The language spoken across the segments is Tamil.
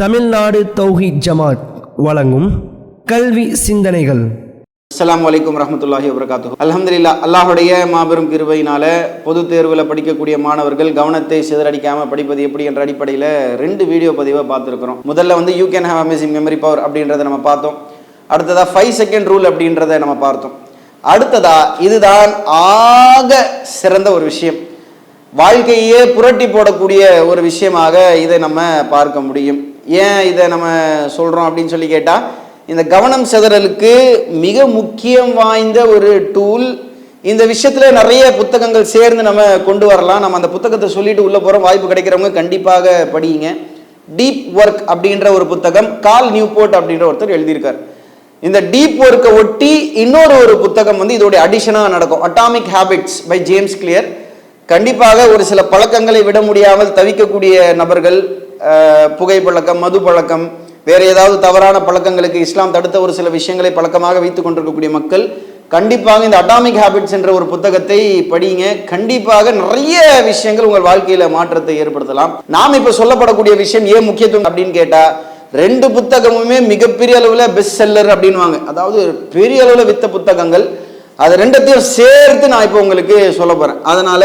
தமிழ்நாடு தௌஹி ஜமாத் வழங்கும் கல்வி சிந்தனைகள். அஸ்லாம் வலைக்கம் ரஹமத்துல்லாஹி வபரகாத்து அலமதுல்லா அல்லாஹுடைய மாபெரும் கிருவையினால பொது தேர்வில் படிக்கக்கூடிய மாணவர்கள் கவனத்தை சிதறடிக்காமல் படிப்பது எப்படி என்ற அடிப்படையில் ரெண்டு வீடியோ பதிவை பார்த்துருக்குறோம். முதல்ல வந்து you can have amazing memory power அப்படின்றத நம்ம பார்த்தோம். அடுத்ததா ஃபைவ் செகண்ட் ரூல் அப்படின்றத நம்ம பார்த்தோம். அடுத்ததா இதுதான் ஆக சிறந்த ஒரு விஷயம். வாழ்க்கையே புரட்டி போடக்கூடிய ஒரு விஷயமாக இதை நம்ம பார்க்க முடியும். ஏன் இதை நம்ம சொல்கிறோம் அப்படின்னு சொல்லி கேட்டால் இந்த கவனம் சிதறலுக்கு மிக முக்கியம் வாய்ந்த ஒரு டூல் இந்த விஷயத்தில் நிறைய புத்தகங்கள் சேர்ந்து நம்ம கொண்டு வரலாம். நம்ம அந்த புத்தகத்தை சொல்லிட்டு உள்ளே போகிறோம் வாய்ப்பு கிடைக்கிறவங்க கண்டிப்பாக படியுங்க டீப் ஒர்க் அப்படின்ற ஒரு புத்தகம் கால் நியூபோர்ட் அப்படின்ற ஒருத்தர் எழுதியிருக்கார். இந்த டீப் ஒர்க்கை ஒட்டி இன்னொரு ஒரு புத்தகம் வந்து இதோடைய அடிஷனாக நடக்கும். Atomic habits by James Clear கண்டிப்பாக ஒரு சில பழக்கங்களை விட முடியாமல் தவிக்கக்கூடிய நபர்கள் புகைப்பழக்கம் மது பழக்கம் வேறு ஏதாவது தவறான பழக்கங்களுக்கு இஸ்லாம் தடுத்த ஒரு சில விஷயங்களை பழக்கமாக வைத்துக் கொண்டிருக்கக்கூடிய மக்கள் கண்டிப்பாக இந்த அட்டாமிக் ஹேபிட்ஸ் என்ற ஒரு புத்தகத்தை படியுங்க கண்டிப்பாக நிறைய விஷயங்கள் உங்கள் வாழ்க்கையில மாற்றத்தை ஏற்படுத்தலாம். நாம் இப்ப சொல்லப்படக்கூடிய விஷயம் ஏன் முக்கியத்துவம் அப்படின்னு கேட்டா ரெண்டு புத்தகமுமே மிகப்பெரிய அளவில் பெஸ்ட் செல்லர் அப்படின்வாங்க அதாவது பெரிய அளவில் வித்த புத்தகங்கள். அது ரெண்டத்தையும் சேர்த்து நான் இப்போ உங்களுக்கு சொல்ல போகிறேன் அதனால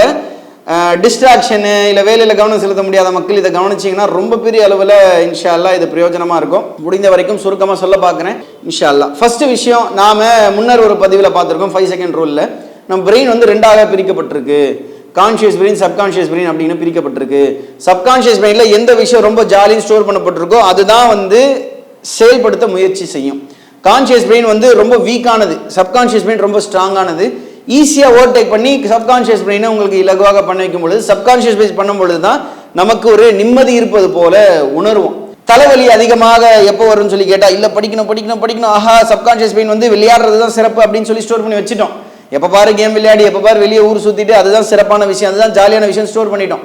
டிஸ்ட்ராக்ஷனு இல்லை வேலையில் கவனம் செலுத்த முடியாத மக்கள் இதை கவனிச்சிங்கன்னா ரொம்ப பெரிய அளவில் இன்ஷால்லா இது பிரயோஜனமாக இருக்கும். முடிந்த வரைக்கும் சுருக்கமாக சொல்ல பார்க்குறேன். இன்ஷால்லா ஃபஸ்ட்டு விஷயம் நாம் முன்னர் ஒரு பதிவில் பார்த்துருக்கோம் ஃபைவ் செகண்ட் ரூலில் நம்ம பிரெயின் வந்து ரெண்டாக பிரிக்கப்பட்டிருக்கு. கான்ஷியஸ் பிரெயின் சப்கான்ஷியஸ் பிரெயின் அப்படின்னு பிரிக்கப்பட்டிருக்கு. சப்கான்ஷியஸ் பிரெயினில் எந்த விஷயம் ரொம்ப ஜாலியாக ஸ்டோர் பண்ணப்பட்டிருக்கோ அதுதான் வந்து செயல்படுத்த முயற்சி செய்யும். கான்ஷியஸ் பிரெயின் வந்து ரொம்ப வீக்கானது சப்கான்ஷியஸ் பிரெயின் ரொம்ப ஸ்ட்ராங்கானது ஈஸியாக ஓவர்டேக் பண்ணி சப்கான்ஷியஸ் பிரெயினை உங்களுக்கு இலகுவாக பண்ண வைக்கும் பொழுது சப்கான்ஷியஸ் பேஸ் பண்ணும் பொழுது தான் நமக்கு ஒரு நிம்மதி இருப்பது போல உணர்வோம். தலைவலி அதிகமாக எப்போ வரும்னு சொல்லி கேட்டால் இல்லை படிக்கணும் படிக்கணும் படிக்கணும். ஆஹா சப்கான்ஷியஸ் பெயின் வந்து விளையாடுறது தான் சிறப்பு அப்படின்னு சொல்லி ஸ்டோர் பண்ணி வச்சுட்டோம். எப்போ பாரு கேம் விளையாடி எப்போ பாரு வெளியே ஊர் சுற்றிட்டு அதுதான் சிறப்பான விஷயம் அதுதான் ஜாலியான விஷயம் ஸ்டோர் பண்ணிட்டோம்.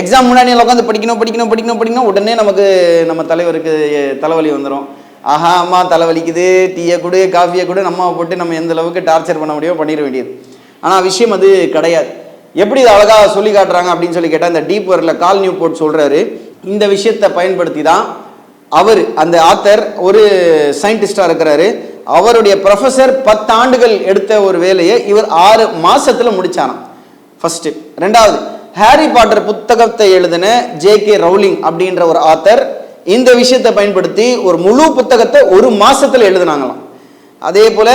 எக்ஸாம் முன்னாடி உட்காந்து படிக்கணும் படிக்கணும் படிக்கணும் படிக்கணும் உடனே நமக்கு நம்ம தலைவருக்கு தலைவலி வந்துடும் ஆஹா அம்மா தலைவலிக்குது டீயை கொடு காஃபியை கொடு நம்ம போட்டு நம்ம எந்த அளவுக்கு டார்ச்சர் பண்ண முடியுமோ பண்ணிட வேண்டியது. ஆனால் விஷயம் அது கிடையாது. எப்படி இது அழகாக சொல்லி காட்டுறாங்க அப்படின்னு சொல்லி கேட்டால் இந்த டீப் ஒர்க்கில் கால் நியூ போர்ட் சொல்கிறாரு இந்த விஷயத்தை பயன்படுத்தி தான் அவர் அந்த ஆத்தர் ஒரு சயின்டிஸ்டாக இருக்கிறாரு. அவருடைய ப்ரொஃபஸர் பத்து ஆண்டுகள் எடுத்த ஒரு வேலையை இவர் ஆறு மாதத்தில் முடித்தாராம் ஃபர்ஸ்ட் ரெண்டாவது ஹாரி பாட்டர் புத்தகத்தை எழுதின ஜே கே ரவுலிங் அப்படின்ற ஒரு ஆத்தர் இந்த விஷயத்தை பயன்படுத்தி ஒரு முழு புத்தகத்தை ஒரு மாசத்துல எழுதினாங்களாம். அதே போல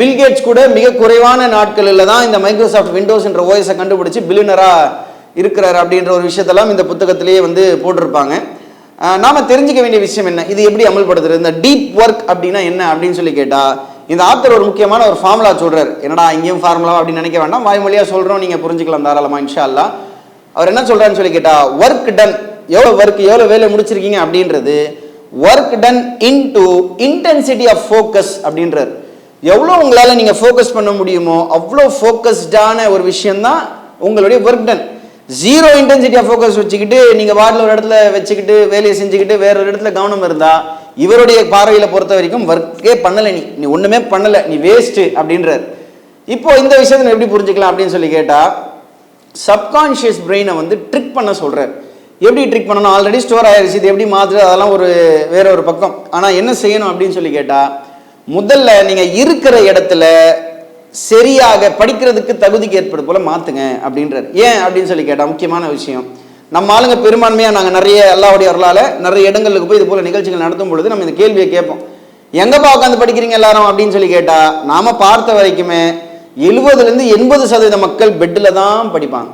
பில்கேட்ஸ் கூட மிக குறைவான நாட்களில் தான் இந்த மைக்ரோசாஃப்ட் விண்டோஸ் என்ற ஓஎஸை கண்டுபிடிச்சு பில்லினரா இருக்கிறார் அப்படின்ற ஒரு விஷயத்தெல்லாம் இந்த புத்தகத்திலேயே வந்து போட்டிருப்பாங்க. நாம் நாம தெரிஞ்சுக்க வேண்டிய விஷயம் என்ன? இது எப்படி அமல்படுத்துறது? இந்த டீப் ஒர்க் அப்படின்னா என்ன அப்படின்னு சொல்லி கேட்டா இந்த ஆத்தர் ஒரு முக்கியமான ஒரு ஃபார்முலா சொல்றாரு. என்னடா இங்கேயும் ஃபார்முலா அப்படின்னு நினைக்க வேண்டாம். வாய்மொழியா சொல்றோம் நீங்க புரிஞ்சுக்கலாம் தாராளமா இன்ஷா அல்லா அவர் என்ன சொல்றாருன்னு சொல்லி கேட்டா ஒர்க் டன் எவ்வளோ ஒர்க் எவ்வளோ வேலை முடிச்சிருக்கீங்க அப்படின்றது work done into intensity of focus அப்படின்றார். எவ்வளோ உங்களால் நீங்கள் ஃபோக்கஸ் பண்ண முடியுமோ அவ்வளோ ஃபோக்கஸ்டான ஒரு விஷயம்தான் உங்களுடைய work done zero intensity of focus வச்சுக்கிட்டு நீங்கள் வார்டில் ஒரு இடத்துல வச்சுக்கிட்டு வேலையை செஞ்சுக்கிட்டு வேற ஒரு இடத்துல கவனம் இருந்தால் இவருடைய பார்வையில் பொறுத்த வரைக்கும் ஒர்க்கே பண்ணலை நீ. நீ ஒன்றுமே பண்ணலை நீ வேஸ்ட்டு அப்படின்றார். இப்போ இந்த விஷயத்தை எப்படி புரிஞ்சுக்கலாம் அப்படின்னு சொல்லி கேட்டால் சப்கான்ஷியஸ் பிரெயினை வந்து ட்ரிக் பண்ண சொல்கிறார் எப்படி ட்ரிக் பண்ணணும்? ஆல்ரெடி ஸ்டோர் ஆயிடுச்சு இது எப்படி மாத்துறது அதெல்லாம் ஒரு வேற ஒரு பக்கம். ஆனால் என்ன செய்யணும் அப்படின்னு சொல்லி கேட்டால் முதல்ல நீங்கள் இருக்கிற இடத்துல சரியாக படிக்கிறதுக்கு தகுதிக்கு ஏற்படு போல மாத்துங்க அப்படின்றார். ஏன் அப்படின்னு சொல்லி கேட்டால் முக்கியமான விஷயம். நம்ம ஆளுங்க பெரும்பான்மையாக நாங்கள் நிறைய எல்லாவுடைய அருளால் நிறைய இடங்களுக்கு போய் இது போல நிகழ்ச்சிகள் நடத்தும் பொழுது நம்ம இந்த கேள்வியை கேட்போம். எங்கப்பா உட்காந்து படிக்கிறீங்க எல்லாரும் அப்படின்னு சொல்லி கேட்டால் நாம் பார்த்த வரைக்குமே எழுபதுலேருந்து எண்பது சதவீத மக்கள் பெட்டில் தான் படிப்பாங்க.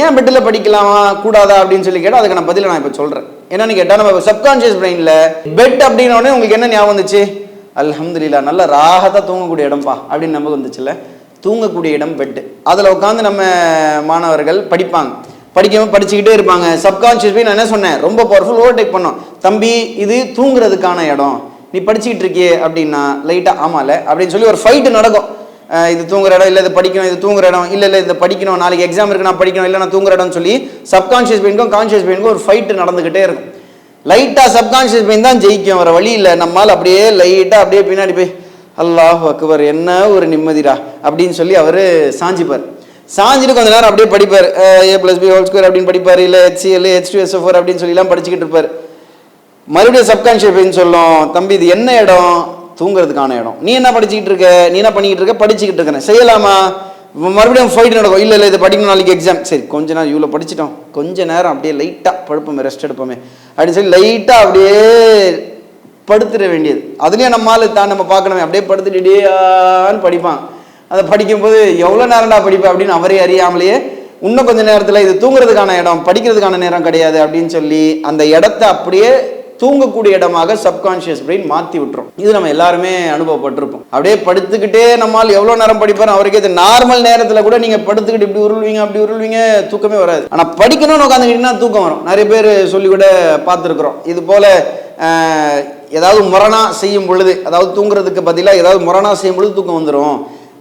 ஏன் பெட்டில் படிக்கலாமா கூடாதா அப்படின்னு சொல்லி கேட்டால் அதுக்கான பதிலை நான் இப்போ சொல்கிறேன் என்னன்னு கேட்டால் நம்ம சப்கான்ஷியஸ் பிரெயினில் பெட் அப்படின்னோடனே உங்களுக்கு என்ன ஞாபகம் வந்துச்சு? அல்ஹம்துலில்லா நல்ல ராகத்தான் தூங்கக்கூடிய இடம்பா அப்படின்னு நமக்கு வந்துச்சுல்ல? தூங்கக்கூடிய இடம் பெட்டு அதில் உட்காந்து நம்ம மாணவர்கள் படிப்பாங்க. படிக்காமல் படிச்சுக்கிட்டே இருப்பாங்க. சப்கான்ஷியஸ் பிரெயின் நான் என்ன சொன்னேன்? ரொம்ப பவர்ஃபுல் ஓவர்டேக் பண்ணோம். தம்பி இது தூங்குறதுக்கான இடம். நீ படிச்சுக்கிட்டு இருக்கியே அப்படின்னா லைட்டாக ஆமால அப்படின்னு சொல்லி ஒரு ஃபைட்டு நடக்கும். இது தூங்குற இடம் இல்லை இது படிக்கணும் இது தூங்குற இடம் இல்லை இல்லை இது படிக்கணும் நாளைக்கு எக்ஸாம் இருக்கு நான் படிக்கணும் இல்லை நான் தூங்குற இடம்னு சொல்லி சப்கான்ஷியஸ் பெயினுக்கும் கான்ஷியஸ் பெயினுக்கும் ஒரு ஃபைட்டு நடந்துக்கிட்டே இருக்கும். லைட்டாக சப்கான்ஷியஸ் பெயின் தான் ஜெயிக்கும் வர வழி இல்லை. நம்மால் அப்படியே லைட்டாக அப்படியே பின்னாடி போய் அல்லாஹ் அக்பர் என்ன ஒரு நிம்மதிடா? அப்படின்னு சொல்லி அவர் சாஞ்சிப்பார். சாஞ்சிட்டு கொஞ்ச நேரம் அப்படியே படிப்பார். A plus B whole square அப்படின்னு படிப்பார் இல்லை HCL H two S four அப்படின்னு சொல்லிலாம் படிச்சுக்கிட்டு இருப்பார். மறுபடியும் சப்கான்ஷியஸ் பெயின் சொல்லும் தம்பி இது என்ன இடம்? தூங்குறதுக்கான இடம். நீ என்ன படிச்சுக்கிட்டு இருக்க? நீ என்ன பண்ணிக்கிட்டு இருக்க? படிச்சுக்கிட்டு இருக்கேன். செய்யலாமா? மறுபடியும் ஃபைட் நடக்கும். இல்லை இல்லை இதை படிக்கணும் நாளைக்கு எக்ஸாம் சரி கொஞ்ச நேரம் இவ்வளோ படிச்சிட்டோம். கொஞ்ச நேரம் அப்படியே லைட்டாக படுப்போமே ரெஸ்ட் எடுப்போமே. அப்படின்னு சொல்லி லைட்டாக அப்படியே படுத்துட வேண்டியது. அதுலேயும் நம்ம தான் நம்ம பார்க்கணுமே. அப்படியே படுத்துட்டுடேன்னு படிப்பான். அதை படிக்கும்போது எவ்வளோ நேரம்டா படிப்பேன் அப்படின்னு அவரே அறியாமலேயே இன்னும் கொஞ்சம் நேரத்தில் இது தூங்குறதுக்கான இடம் படிக்கிறதுக்கான நேரம் கிடையாது அப்படின்னு சொல்லி அந்த இடத்த அப்படியே தூங்கக்கூடிய இடமாக சப்கான்ஷியஸ் பிரெயின் மாற்றி விட்டுரும். இது நம்ம எல்லாருமே அனுபவப்பட்டிருப்போம். அப்படியே படுத்துக்கிட்டே நம்மால் எவ்வளோ நேரம் படிப்பார் அவருக்கே இது நார்மல் நேரத்தில் கூட நீங்கள் படுத்துக்கிட்டு இப்படி உருள்வீங்க அப்படி உருள்வீங்க தூக்கமே வராது. ஆனால் படிக்கணும்னு உட்காந்துக்கிட்டீங்கன்னா தூக்கம் வரும். நிறைய பேர் சொல்லி கூட பார்த்துருக்குறோம். இது போல் ஏதாவது முரணா செய்யும் பொழுது அதாவது தூங்குறதுக்கு பதிலாக ஏதாவது முரணா செய்யும் பொழுது தூக்கம் வந்துடும்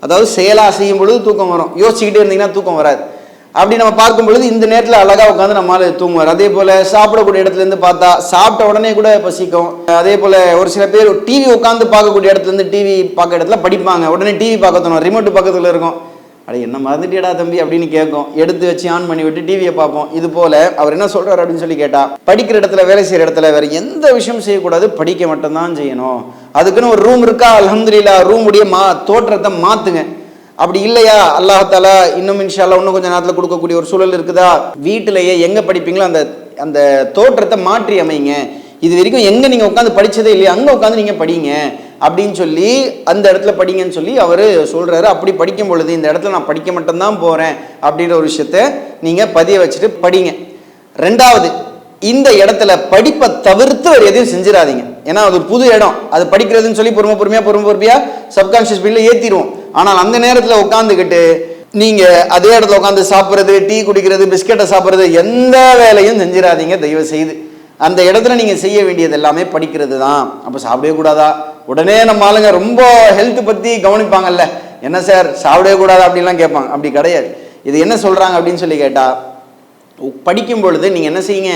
அதாவது செயலாக செய்யும் பொழுது தூக்கம் வரும். யோசிச்சுக்கிட்டே இருந்தீங்கன்னா தூக்கம் வராது. அப்படி நம்ம பார்க்கும் பொழுது இந்த நேரத்தில் அழகாக உட்காந்து நம்மளால தூங்குவார். அதே போல் சாப்பிடக்கூடிய இடத்துலேருந்து பார்த்தா சாப்பிட்ட உடனே கூட பசிக்கும் அதே போல் ஒரு சில பேர் டிவி உட்காந்து பார்க்கக்கூடிய இடத்துலேருந்து டிவி பார்க்க இடத்துல படிப்பாங்க. உடனே டிவி பார்க்க தோணும். ரிமோட் பக்கத்தில் இருக்கும். அட என்ன மறந்துட்டியடா தம்பி அப்படின்னு கேட்கும். எடுத்து வச்சு ஆன் பண்ணி விட்டு டிவியை பார்ப்போம். இது போல அவர் என்ன சொல்றாரு அப்படின்னு சொல்லி கேட்டா படிக்கிற இடத்துல வேலை செய்யற இடத்துல வேற எந்த விஷயம் செய்யக்கூடாது. படிக்க மட்டும்தான் செய்யணும். அதுக்குன்னு ஒரு ரூம் இருக்கா? அல்ஹம்துலில்லாஹ் ரூமுடைய மா தோற்றத்தை மாத்துங்க. அப்படி இல்லையா? அல்லாஹாலா இன்னும் இன்ஷால்லா இன்னும் கொஞ்சம் நேரத்தில் கொடுக்கக்கூடிய ஒரு சூழல் இருக்குதா? வீட்டிலேயே எங்கே படிப்பீங்களோ அந்த அந்த தோற்றத்தை மாற்றி அமைங்க. இது வரைக்கும் எங்கே நீங்கள் உட்காந்து படித்ததே இல்லையா? அங்கே உட்காந்து நீங்கள் படிங்க. அப்படின்னு சொல்லி அந்த இடத்துல படிங்கன்னு சொல்லி அவர் சொல்கிறாரு அப்படி படிக்கும் பொழுது இந்த இடத்துல நான் படிக்க மட்டும்தான் போகிறேன் அப்படின்ற ஒரு விஷயத்த நீங்கள் பதிய வச்சுட்டு படிங்க. ரெண்டாவது இந்த இடத்துல படிப்பை தவிர்த்து வேறு எதையும் செஞ்சிடாதீங்க. ஏன்னா அது ஒரு புது இடம். அது படிக்கிறதுன்னு சொல்லி பொறுமை பொறுமையாக பொறுமை பொறுமையாக சப்கான்ஷியஸ் பில்ல ஏற்றிடுவோம் ஆனால் அந்த நேரத்தில் உட்காந்துக்கிட்டு நீங்கள் அதே இடத்துல உட்காந்து சாப்பிட்றது டீ குடிக்கிறது பிஸ்கெட்டை சாப்பிட்றது எந்த வேலையும் செஞ்சிடாதீங்க தயவு செய்து. அந்த இடத்துல நீங்கள் செய்ய வேண்டியது எல்லாமே படிக்கிறது தான். அப்போ சாப்பிடவே கூடாதா? உடனே நம்ம ஆளுங்க ரொம்ப ஹெல்த் பற்றி கவனிப்பாங்கல்ல. என்ன சார் சாப்பிடவே கூடாதா? அப்படின்லாம் கேட்பாங்க. அப்படி கிடையாது. இது என்ன சொல்கிறாங்க அப்படின்னு சொல்லி கேட்டால் படிக்கும் பொழுது நீங்கள் என்ன செய்யுங்க?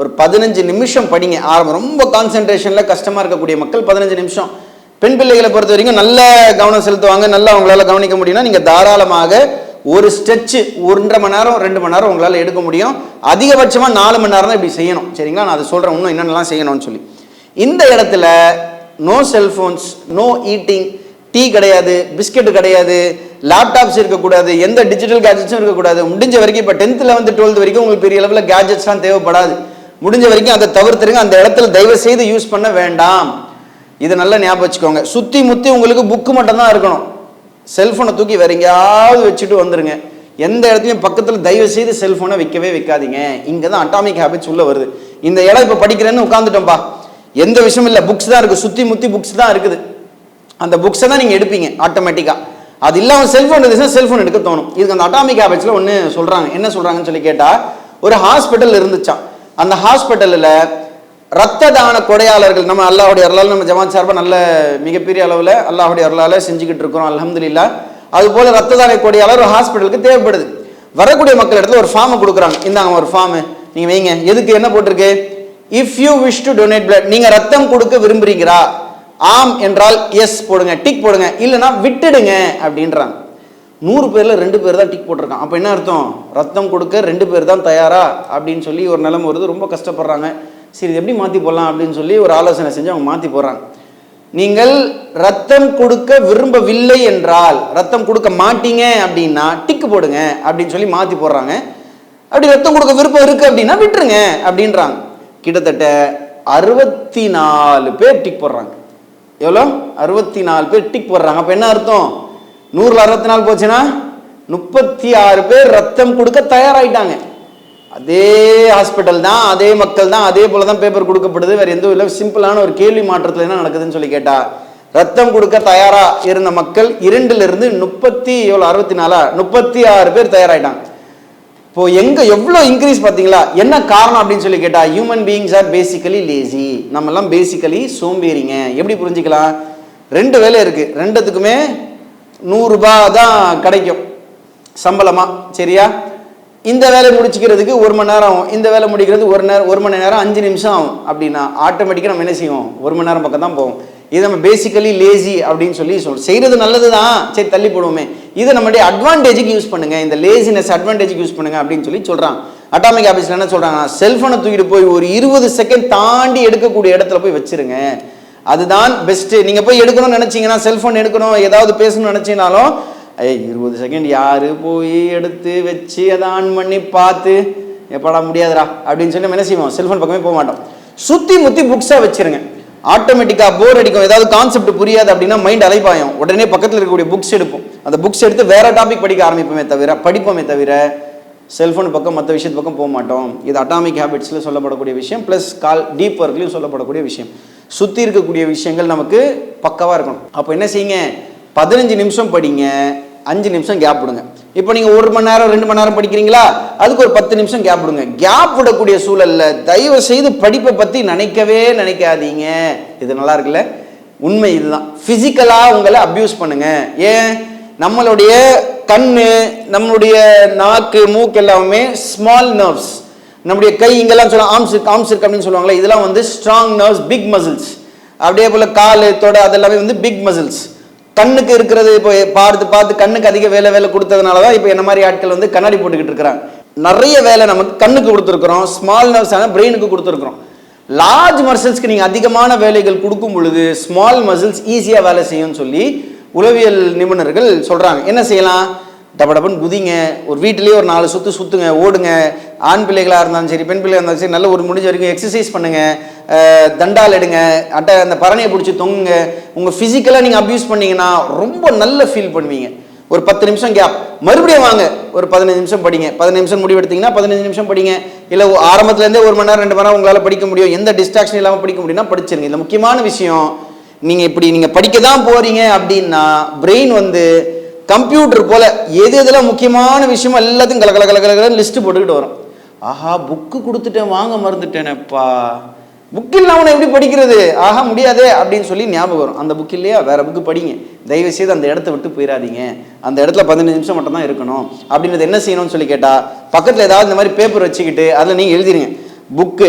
ஒரு பதினஞ்சு நிமிஷம் படிங்க. ஆரம்பம் ரொம்ப கான்சென்ட்ரேஷனில் கஷ்டமாக இருக்கக்கூடிய மக்கள் பதினஞ்சு நிமிஷம். பெண் பிள்ளைகளை பொறுத்த வரைக்கும் நல்ல கவனம் செலுத்துவாங்க. நல்லா அவங்களால கவனிக்க முடியும்னா நீங்கள் தாராளமாக ஒரு ஸ்டெச்சு ஒன்றரை மணி நேரம் ரெண்டு மணி நேரம் உங்களால் எடுக்க முடியும். அதிகபட்சமாக நாலு மணி நேரம் தான் இப்படி செய்யணும். சரிங்களா? நான் அதை சொல்கிறேன் இன்னும் என்னென்னலாம் செய்யணும்னு சொல்லி. இந்த இடத்துல no cellphones no eating tea கிடையாது பிஸ்கெட்டு கிடையாது லேப்டாப்ஸ் இருக்கக்கூடாது எந்த டிஜிட்டல் கேஜெட்ஸும் இருக்கக்கூடாது. முடிஞ்ச வரைக்கும் இப்போ டென்த்தில் லெவன்த்து டுவெல்த் வரைக்கும் உங்களுக்கு பெரிய அளவில் கேஜெட்ஸ்லாம் தேவைப்படாது. முடிஞ்ச வரைக்கும் அதை தவிர்த்துருங்க. அந்த இடத்துல தயவு செய்து யூஸ் பண்ண வேண்டாம். இதை நல்லா ஞாபகம் வச்சுக்கோங்க. சுற்றி முற்றி உங்களுக்கு புக்கு மட்டும்தான் இருக்கணும். செல்ஃபோனை தூக்கி வேற எங்கேயாவது வச்சுட்டு வந்துருங்க. எந்த இடத்துலையும் பக்கத்தில் தயவு செய்து செல்ஃபோனை வைக்கவே வைக்காதீங்க. இங்கே தான் அட்டாமிக் ஹேபிட்ஸ் உள்ள வருது. இந்த இடம் இப்போ படிக்கிறேன்னு உட்காந்துட்டோம்ப்பா எந்த விஷயமும் இல்லை. புக்ஸ் தான் இருக்குது சுற்றி முற்றி புக்ஸ் தான் இருக்குது. அந்த புக்ஸை தான் நீங்கள் எடுப்பீங்க ஆட்டோமேட்டிக்காக அது இல்லாமல் செல்ஃபோன் இருந்துச்சுன்னா செல்ஃபோன் எடுக்க தோணும். இதுக்கு அந்த அட்டாமிக் ஹேபிட்ஸில் ஒன்று சொல்கிறாங்க என்ன சொல்கிறாங்கன்னு சொல்லி கேட்டால் ஒரு ஹாஸ்பிட்டல் இருந்துச்சான் அந்த ஹாஸ்பிட்டலில் ரத்த தான கொடையாளர்கள் நம்ம அல்லாஹுடைய அருளால் நம்ம ஜமாத் சார்பாக நல்ல மிகப்பெரிய அளவில் அல்லாஹுடைய அருளால் செஞ்சுக்கிட்டு இருக்கிறோம் அலமதுல்லா அது போல ரத்த தான கொடையாளர் ஒரு ஹாஸ்பிட்டலுக்கு தேவைப்படுது. வரக்கூடிய மக்கள் இடத்துல ஒரு ஃபார்மை கொடுக்குறாங்க. இந்தாங்க ஒரு ஃபார்மு நீங்கள் வைங்க. எதுக்கு என்ன போட்டிருக்கு? If you wish to donate blood நீங்கள் ரத்தம் கொடுக்க விரும்புறீங்களா? ஆம் என்றால் எஸ் போடுங்க டிக் போடுங்க. இல்லைன்னா விட்டுடுங்க அப்படின்றாங்க. நூறு பேரில் ரெண்டு பேர் தான் டிக் போட்டிருக்கான் அப்போ என்ன அர்த்தம்? ரத்தம் கொடுக்க ரெண்டு பேர் தான் தயாரா? அப்படின்னு சொல்லி ஒரு நிலைமை வருது. ரொம்ப கஷ்டப்படுறாங்க. சரி இது எப்படி மாற்றி போடலாம் அப்படின்னு சொல்லி ஒரு ஆலோசனை செஞ்சு அவங்க மாற்றி போடுறாங்க. நீங்கள் ரத்தம் கொடுக்க விரும்பவில்லை என்றால் ரத்தம் கொடுக்க மாட்டீங்க அப்படின்னா டிக்கு போடுங்க அப்படின்னு சொல்லி மாற்றி போடுறாங்க. அப்படி ரத்தம் கொடுக்க விருப்பம் இருக்குது அப்படின்னா விட்டுருங்க அப்படின்றாங்க. கிட்டத்தட்ட அறுபத்தி நாலு பேர் டிக் போடுறாங்க. எவ்வளோ? அறுபத்தி நாலு பேர் டிக் போடுறாங்க. அப்போ என்ன அர்த்தம்? நூறில் அறுபத்தி நாலு போச்சுன்னா முப்பத்தி ஆறு பேர் ரத்தம் கொடுக்க தயாராகிட்டாங்க அதே ஹாஸ்பிட்டல் தான் அதே மக்கள் தான் அதே போல தான் பேப்பர் கொடுக்கப்படுது. வேற எதுவும் இல்லை சிம்பிளான ஒரு கேள்வி மாற்றத்தில் என்ன நடக்குதுன்னு சொல்லி கேட்டா ரத்தம் கொடுக்க தயாரா இருந்த மக்கள் இரண்டுல இருந்து முப்பத்தி எவ்வளோ அறுபத்தி நாலா முப்பத்தி ஆறு பேர் தயாராயிட்டாங்க. இப்போ எங்க எவ்வளோ இன்க்ரீஸ் பார்த்தீங்களா? என்ன காரணம் அப்படின்னு சொல்லி கேட்டா human beings are basically lazy நம்ம எல்லாம் பேசிக்கலி சோம்பேறிங்க. எப்படி புரிஞ்சுக்கலாம்? ரெண்டு வேலை இருக்கு. ரெண்டுத்துக்குமே நூறுரூபா தான் கிடைக்கும். சம்பளமா? சரியா? இந்த வேலை முடிச்சுக்கிறதுக்கு ஒரு மணி நேரம் ஆகும். இந்த வேலை முடிக்கிறது ஒரு நேரம் ஒரு மணி நேரம் அஞ்சு நிமிஷம் ஆகும். அப்படின்னா ஆட்டோமேட்டிக்காக நம்ம என்ன செய்வோம்? ஒரு மணி நேரம் பக்கம் தான் போவோம். இது நம்ம பேசிக்கலி லேசி அப்படின்னு சொல்லி சொல் செய்கிறது நல்லது தான் சரி தள்ளி போடுவோமே. இதை நம்மளுடைய அட்வான்டேஜுக்கு யூஸ் பண்ணுங்கள் இந்த லேசினஸ் அட்வான்டேஜுக்கு யூஸ் பண்ணுங்க அப்படின்னு சொல்லி சொல்கிறான் அட்டாமிக் ஆஃபீஸில் என்ன சொல்கிறாங்கன்னா செல்ஃபோனை தூக்கிட்டு போய் ஒரு இருபது செகண்ட் தாண்டி எடுக்கக்கூடிய இடத்துல போய் வச்சுருங்க. அதுதான் பெஸ்ட்டு நீங்கள் போய் எடுக்கணும்னு நினச்சிங்கன்னா செல்ஃபோன் எடுக்கணும் ஏதாவது பேசணும்னு நினைச்சீங்கனாலும் இருபது செகண்ட் யார் போய் எடுத்து வச்சு அதை ஆன் பண்ணி பார்த்து எப்படா முடியாதுடா அப்படின்னு சொல்லி நம்ம என்ன செய்வோம்? செல்ஃபோன் பக்கமே போக மாட்டோம். சுற்றி முற்றி புக்ஸாக வச்சிருங்க. ஆட்டோமேட்டிக்காக போர் அடிக்கும். ஏதாவது கான்செப்ட் புரியாது அப்படின்னா மைண்ட் அலைப்பாயும். உடனே பக்கத்தில் இருக்கக்கூடிய புக்ஸ் எடுப்போம். அந்த புக்ஸ் எடுத்து வேற டாபிக் படிக்க ஆரம்பிப்போமே தவிர படிப்போமே தவிர செல்ஃபோன் பக்கம் மற்ற விஷயத்து பக்கம் போக மாட்டோம். இது அட்டாமிக் ஹேபிட்ஸில் சொல்லப்படக்கூடிய விஷயம் ப்ளஸ் கால் டீப் ஒர்க்லையும் சொல்லப்படக்கூடிய விஷயம். சுற்றி இருக்கக்கூடிய விஷயங்கள் நமக்கு பக்கவாக இருக்கணும். அப்போ என்ன செய்யுங்க? பதினஞ்சு நிமிஷம் படிங்க. அஞ்சு நிமிஷம் கேப் விடுங்க. இப்போ நீங்கள் ஒரு மணி நேரம் ரெண்டு மணி நேரம் படிக்கிறீங்களா? அதுக்கு ஒரு பத்து நிமிஷம் கேப் விடுங்க. கேப் விடக்கூடிய சூழல்ல தயவு செய்து படிப்பை பற்றி நினைக்கவே நினைக்காதீங்க. இது நல்லா இருக்குல்ல? உண்மை இதுதான். ஃபிசிக்கலாக உங்களை அப்யூஸ் பண்ணுங்க. ஏன்? நம்மளுடைய கண்ணு நம்மளுடைய நாக்கு மூக்கு எல்லாமே ஸ்மால் நர்வ்ஸ் நம்முடைய கை இங்கெல்லாம் சொல்ல ஆம்ஸ் இருக்கு ஆம்ஸ் இருக்கு அப்படின்னு சொல்லுவாங்களே இதெல்லாம் வந்து ஸ்ட்ராங் நர்வ்ஸ் பிக் மசில்ஸ் அப்படியே போல் கால் தொட அதெல்லாமே வந்து பிக் மசில்ஸ் கண்ணுக்கு இருக்கிறது இப்போ பார்த்து பார்த்து கண்ணுக்கு அதிக வேலை வேலை கொடுத்ததுனால தான் இப்போ என்ன மாதிரி ஆட்கள் வந்து கண்ணாடி போட்டுக்கிட்டு இருக்கிறாங்க. நிறைய வேலை நமக்கு கண்ணுக்கு கொடுத்துருக்குறோம் ஸ்மால் நர்வ்ஸ் ஆனால் பிரெயினுக்கு கொடுத்துருக்குறோம். லார்ஜ் மசில்ஸ்க்கு நீங்கள் அதிகமான வேலைகள் கொடுக்கும் பொழுது ஸ்மால் மசில்ஸ் ஈஸியாக வேலை செய்யும்னு சொல்லி உளவியல் நிபுணர்கள் சொல்கிறாங்க என்ன செய்யலாம்? டபடபன் குதிங்க. ஒரு வீட்டிலேயே ஒரு நாலு சுற்று சுற்றுங்க ஓடுங்க. ஆண் பிள்ளைகளாக இருந்தாலும் சரி பெண் பிள்ளையாக இருந்தாலும் சரி நல்ல ஒரு முடிஞ்ச வரைக்கும் எக்ஸசைஸ் பண்ணுங்க. தண்டால் எடுங்க. அட்டை அந்த பரணையை பிடிச்சி தொங்குங்க. உங்கள் ஃபிசிக்கலாக நீங்கள் அப்யூஸ் பண்ணீங்கன்னா ரொம்ப நல்ல ஃபீல் பண்ணுவீங்க. ஒரு பத்து நிமிஷம் கேப் மறுபடியும் வாங்க. ஒரு பதினஞ்சு நிமிஷம் படிங்க. பதினஞ்சு நிமிஷம் முடிவெடுத்தீங்கன்னா பதினஞ்சு நிமிஷம் படிங்க. இல்லை ஆரம்பத்துலேருந்தே ஒரு மணி நேரம் ரெண்டு மணி நேரம் உங்களால் படிக்க முடியும். எந்த டிஸ்ட்ராக்ஷன் இல்லாமல் படிக்க முடியும்னா படிச்சிருங்க. இதில் முக்கியமான விஷயம் நீங்கள் இப்படி நீங்கள் படிக்க தான் போகிறீங்க அப்படின்னா பிரெயின் வந்து கம்ப்யூட்டர் போல் எது எதெல்லாம் முக்கியமான விஷயமோ எல்லாத்தையும் கல கல கல கலகலன்னு லிஸ்ட்டு போட்டுக்கிட்டு வரும். ஆஹா புக்கு கொடுத்துட்டேன் வாங்க மறந்துட்டேனேப்பா. புக் இல்லாமல் எப்படி படிக்கிறது? ஆஹா முடியாதே அப்படின்னு சொல்லி ஞாபகம் வரும். அந்த புக் இல்லையா? வேறு புக்கு படிங்க. தயவு செய்து அந்த இடத்த விட்டு போயிடாதீங்க. அந்த இடத்துல பதினஞ்சு நிமிஷம் மட்டும் தான் இருக்கணும். அப்படின்றது என்ன செய்யணும்னு சொல்லி கேட்டால் பக்கத்தில் ஏதாவது இந்த மாதிரி பேப்பர் வச்சுக்கிட்டு அதில் நீங்கள் எழுதிருங்க. புக்கு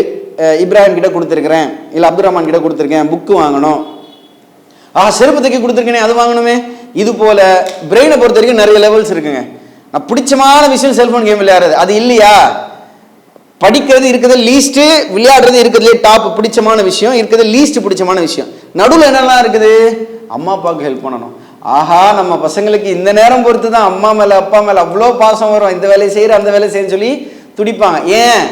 இப்ராஹிம் கிட்ட கொடுத்துருக்குறேன். இல்லை அப்துல் ரஹ்மான் கிட்ட கொடுத்துருக்கேன். புக்கு வாங்கணும். ஆ செருப்பு தைக்க கொடுத்துருக்கேனே அது வாங்கணுமே. இது போல பிரெயினை பொறுத்த வரைக்கும் நிறைய லெவல்ஸ் இருக்குங்க. நான் பிடிச்சமான விஷயம் செல்போன் கேம் விளையாடுறது. அது இல்லையா? படிக்கிறது இருக்கிறது லீஸ்ட் விளையாடுறது இருக்கிறதுலே டாப் பிடிச்சமான விஷயம் இருக்கிறது லீஸ்ட் பிடிச்சமான விஷயம். நடுவில் என்னெல்லாம் இருக்குது? அம்மா அப்பாவுக்கு ஹெல்ப் பண்ணணும். ஆஹா நம்ம பசங்களுக்கு இந்த நேரம் பொறுத்து தான் அம்மா மேல அப்பா மேல அவ்வளோ பாசம் வரும். இந்த வேலையை செய்யற அந்த வேலையை செய்யன்னு சொல்லி துடிப்பாங்க. ஏன்?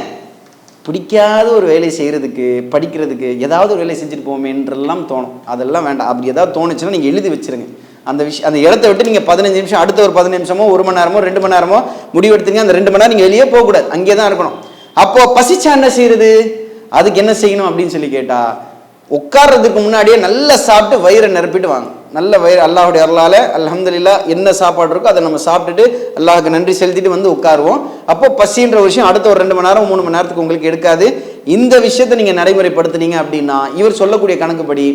பிடிக்காத ஒரு வேலையை செய்கிறதுக்கு படிக்கிறதுக்கு ஏதாவது ஒரு வேலையை செஞ்சுட்டு போமேன்றெல்லாம் தோணும். அதெல்லாம் வேண்டாம். அப்படி ஏதாவது தோணுச்சுன்னா நீங்கள் எழுதி வச்சிருங்க. அந்த விஷயம் அந்த இடத்த விட்டு நீங்கள் பதினஞ்சு நிமிஷம் அடுத்த ஒரு பதினஞ்சு நிமிஷமோ ஒரு மணி நேரமோ ரெண்டு மணி நேரமோ முடிவெடுத்துங்க அந்த ரெண்டு மணி நேரம் நீங்கள் வெளியே போகக்கூடாது அங்கேயே தான் இருக்கணும். அப்போ பசிச்சா என்ன செய்யறது? அதுக்கு என்ன செய்யணும் அப்படின்னு சொல்லி கேட்டா உட்கார்றதுக்கு முன்னாடியே நல்லா சாப்பிட்டு வயிறை நிரப்பிட்டு வாங்க. நல்ல வயிறு அல்லாஹுடைய அருளால அலமதுல்லா என்ன சாப்பாடு இருக்கோ அதை நம்ம சாப்பிட்டுட்டு அல்லாஹுக்கு நன்றி செலுத்திட்டு வந்து உட்காருவோம். அப்போ பசின்ற விஷயம் அடுத்த ஒரு ரெண்டு மணி நேரம் மூணு மணி நேரத்துக்கு உங்களுக்கு எடுக்காது. இந்த விஷயத்தை நீங்க நடைமுறைப்படுத்துனீங்க அப்படின்னா இவர் சொல்லக்கூடிய கணக்குப்படி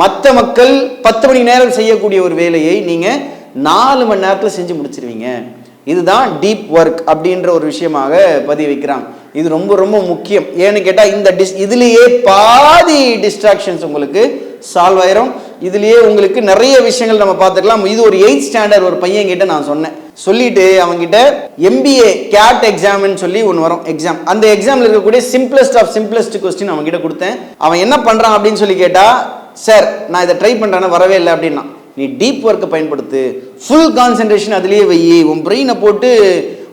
மற்ற மக்கள் பத்து மணி நேரம் செய்யக்கூடிய ஒரு வேலையை நீங்கள் நாலு மணி நேரத்தில் செஞ்சு முடிச்சிருவீங்க. இதுதான் டீப் ஒர்க் அப்படின்ற ஒரு விஷயமாக பதிவு வைக்கிறாங்க இது ரொம்ப ரொம்ப முக்கியம். ஏன்னு கேட்டால் இந்த டிஸ் இதுலேயே பாதி டிஸ்ட்ராக்ஷன்ஸ் உங்களுக்கு சால்வ் ஆயிரும். இதுலேயே உங்களுக்கு நிறைய விஷயங்கள் நம்ம பார்த்துக்கலாம். இது ஒரு எயிட் ஸ்டாண்டர்ட் ஒரு பையன் கிட்ட நான் சொன்னேன். சொல்லிட்டு அவங்ககிட்ட எம்பிஏ கேட் எக்ஸாம்னு சொல்லி ஒன்று வரும் எக்ஸாம் அந்த எக்ஸாமில் இருக்கக்கூடிய சிம்பிளஸ்ட் ஆஃப் சிம்பிளஸ்ட் கொஸ்டின் அவங்ககிட்ட கிட்ட கொடுத்தேன். அவன் என்ன பண்ணுறான் அப்படின்னு சொல்லி கேட்டா சார் நான் இதை ட்ரை பண்ணுறேன்னா வரவே இல்லை அப்படின்னா நீ டீப் ஒர்க்கை பயன்படுத்து ஃபுல் கான்சென்ட்ரேஷன் அதுலேயே வை. உன் பிரெயினை போட்டு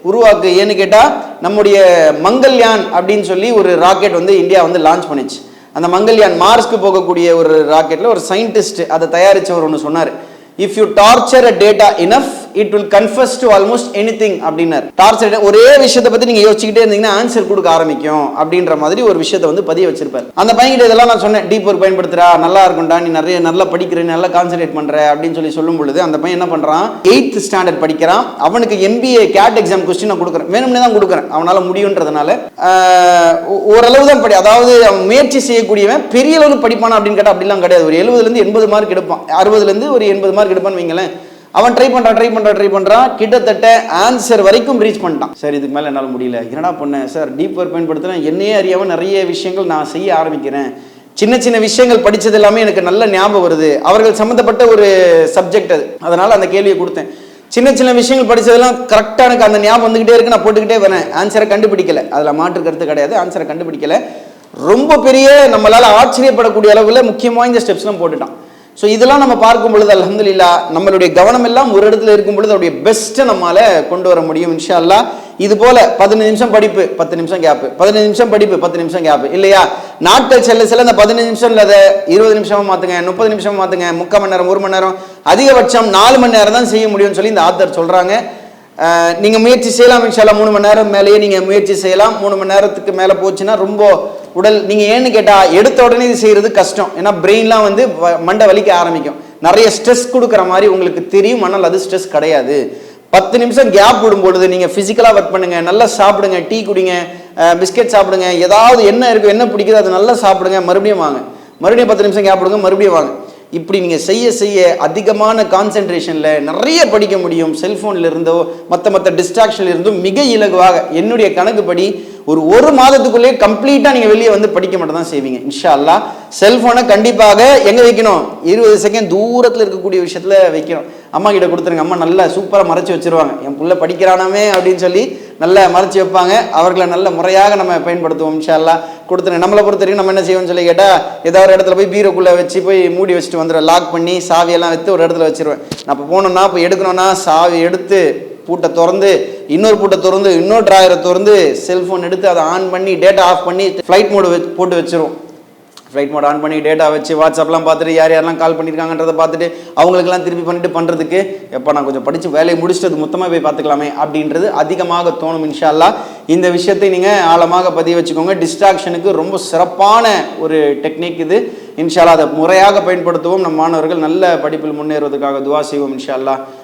உருவாக்கு. ஏன்னு கேட்டால் நம்முடைய மங்கள்யான் அப்படின்னு சொல்லி ஒரு ராக்கெட் வந்து இந்தியா வந்து லான்ச் பண்ணிச்சு. அந்த மங்கள்யான் மார்ஸ்க்கு போகக்கூடிய ஒரு ராக்கெட்டில் ஒரு சயின்டிஸ்ட் அதை தயாரித்தவர் ஒன்று சொன்னார். If you torture a data enough it will confess to almost anything அப்படின்னார் டார்ச்சர் ஒரே விஷயத்தை பற்றி நீங்கள் யோசிச்சுக்கிட்டே இருந்தீங்கன்னா ஆன்சர் கொடுக்க ஆரம்பிக்கும் அப்படின்ற மாதிரி ஒரு விஷயத்தை வந்து பதிய வச்சிருப்பார். அந்த பையன்கிட்ட இதெல்லாம் நான் சொன்னேன் டீப் ஒர்க் பயன்படுத்துறா நல்லா இருக்கும்டா நீ நிறைய நல்லா படிக்கிற நல்லா கான்சென்ட்ரேட் பண்ற அப்படின்னு சொல்லி சொல்லும் பொழுது அந்த பையன் என்ன பண்றான் எயித் ஸ்டாண்டர்ட் படிக்கிறான் அவனுக்கு எம்பிஏ கேட் எக்ஸாம் கொஸ்டின் நான் கொடுக்குறேன். வேணும்னே தான் கொடுக்குறேன். அவனால முடியுன்றதுனால ஓரளவு தான் படி அதாவது அவன் முயற்சி செய்யக்கூடியவன் பெரிய அளவு படிப்பானா அப்படின்னு கேட்டால் அப்படிலாம் கிடையாது. ஒரு எழுபதுலேருந்து எண்பது மார்க் எடுப்பான். அறுபதுலேருந்து ஒரு எண்பது மார்க் எடுப்பான்னு வைங்களேன். அவன் ட்ரை பண்ணுறான் ட்ரை பண்ணுறான் ட்ரை பண்ணுறான் கிட்டத்தட்ட ஆன்சர் வரைக்கும் ரீச் பண்ணிட்டான். சார் இதுக்கு மேலே என்னால் முடியல. என்னடா பண்ணேன் சார் டீப் ஒர்க் பயன்படுத்தினேன் என்னையே அறியாமல் நிறைய விஷயங்கள் நான் செய்ய ஆரம்பிக்கிறேன். சின்ன சின்ன விஷயங்கள் படித்தது எல்லாமே எனக்கு நல்ல ஞாபகம் வருது. அவர்கள் சம்மந்தப்பட்ட ஒரு சப்ஜெக்ட் அது. அதனால் அந்த கேள்வியை கொடுத்தேன். சின்ன சின்ன விஷயங்கள் படித்ததெல்லாம் கரெக்டாக எனக்கு அந்த ஞாபகம் வந்துக்கிட்டே இருக்கு. நான் போட்டுக்கிட்டே வரேன். ஆன்சரை கண்டுபிடிக்கல. அதில் மாற்று கருத்து கிடையாது. ஆன்சரை கண்டுபிடிக்கல. ரொம்ப பெரிய நம்மளால் ஆச்சரியப்படக்கூடிய அளவில் முக்கியமாக இந்த ஸ்டெப்ஸ்லாம் போட்டுட்டான். ஸோ இதெல்லாம் நம்ம பார்க்கும் பொழுது அல்ஹம்துலில்லா நம்மளுடைய கவனம் எல்லாம் ஒரு இடத்துல இருக்கும் பொழுது அவருடைய பெஸ்ட்டை நம்மளால் கொண்டு வர முடியும் இன்ஷா இது போல பதினஞ்சு நிமிஷம் படிப்பு பத்து நிமிஷம் கேப்பு பதினஞ்சு நிமிஷம் படிப்பு பத்து நிமிஷம் கேப்பு இல்லையா? நாட்கள் செல்ல செல்ல இந்த பதினஞ்சு நிமிஷம் இல்லை அதை இருபது நிமிஷமா மாத்துங்க முப்பது நிமிஷம் மாத்துங்க முக்கால் மணி நேரம் ஒரு மணி நேரம் அதிகபட்சம் நாலு மணி நேரம் தான் செய்ய முடியும்னு சொல்லி இந்த ஆத்தர் சொல்றாங்க. நீங்கள் நீங்க முயற்சி செய்யலாம் இன்ஷால்லா மூணு மணி நேரம் மேலேயே நீங்க முயற்சி செய்யலாம். மூணு மணி நேரத்துக்கு மேல போச்சுன்னா ரொம்ப உடல் நீங்கள் ஏன்னு கேட்டால் எடுத்த உடனே இது செய்கிறது கஷ்டம். ஏன்னா பிரெயின்லாம் வந்து வ- மண்டை வலிக்க ஆரம்பிக்கும். நிறைய ஸ்ட்ரெஸ் கொடுக்குற மாதிரி உங்களுக்கு தெரியும். ஆனால் அது ஸ்ட்ரெஸ் கிடையாது. பத்து நிமிஷம் கேப் விடும்பொழுது நீங்கள் ஃபிசிக்கலாக ஒர்க் பண்ணுங்க. நல்லா சாப்பிடுங்க. டீ குடிங்க. பிஸ்கெட் சாப்பிடுங்க. ஏதாவது என்ன இருக்குது என்ன பிடிக்குதோ அது நல்லா சாப்பிடுங்க. மறுபடியும் வாங்க. மறுபடியும் பத்து நிமிஷம் கேப் விடுங்க. மறுபடியும் வாங்க. இப்படி நீங்கள் செய்ய செய்ய அதிகமான கான்சென்ட்ரேஷனில் நிறைய படிக்க முடியும். செல்ஃபோனில் இருந்தோ மற்ற மற்ற டிஸ்ட்ராக்ஷன்ல இருந்தும் மிக இலகுவாக என்னுடைய கணக்குப்படி ஒரு ஒரு மாதத்துக்குள்ளேயே கம்ப்ளீட்டாக நீங்கள் வெளியே வந்து படிக்க மட்டும் தான் செய்வீங்க. இன்ஷா அல்லாஹ் செல்ஃபோனை கண்டிப்பாக எங்கே வைக்கணும்? இருபது செகண்ட் தூரத்தில் இருக்கக்கூடிய விஷயத்தில் வைக்கணும். அம்மா கிட்ட கொடுத்துருங்க. அம்மா நல்லா சூப்பராக மறைச்சி வச்சிருவாங்க. என் புள்ள படிக்கிறானாமே அப்படின்னு சொல்லி நல்லா மறைச்சு வைப்பாங்க. அவர்களை நல்ல முறையாக நம்ம பயன்படுத்துவோம் இன்ஷா அல்லாஹ் கொடுத்துருங்க. நம்மளை பொறுத்த வரைக்கும் நம்ம என்ன செய்வோம்னு சொல்லி கேட்டால் ஏதாவது ஒரு இடத்துல போய் பீரோக்குள்ளே வச்சு போய் மூடி வச்சுட்டு வந்துடுவேன். லாக் பண்ணி சாவியெல்லாம் வைத்து ஒரு இடத்துல வச்சிருவேன். நான் இப்போ போனோம்னா இப்போ எடுக்கணும்னா சாவி எடுத்து பூட்டை திறந்து இன்னொரு பூட்டை திறந்து இன்னொரு ட்ராயரை திறந்து செல்ஃபோன் எடுத்து அதை ஆன் பண்ணி டேட்டா ஆஃப் பண்ணி ஃப்ளைட் மோடு போட்டு வச்சிரும். ஃப்ளைட் மோட் ஆன் பண்ணி டேட்டா வச்சு வாட்ஸ்அப்லாம் பார்த்துட்டு யார் யாரெல்லாம் கால் பண்ணியிருக்காங்கன்றதை பார்த்துட்டு அவங்களுக்கெல்லாம் திருப்பி பண்ணிட்டு பண்ணுறதுக்கு எப்போ நான் கொஞ்சம் படித்து வேலையை முடிச்சுட்டு அது மொத்தமாக போய் பார்த்துக்கலாமே அப்படின்றது அதிகமாக தோணும் இன்ஷால்லா இந்த விஷயத்தை நீங்கள் ஆழமாக பதிய வச்சுக்கோங்க. டிஸ்ட்ராக்ஷனுக்கு ரொம்ப சிறப்பான ஒரு டெக்னிக் இது. இன்ஷால்லா அதை முறையாக பயன்படுத்துவோம். நம் மாணவர்கள் நல்ல படிப்பில் முன்னேறுவதற்காக துவா செய்வோம் இன்ஷால்லா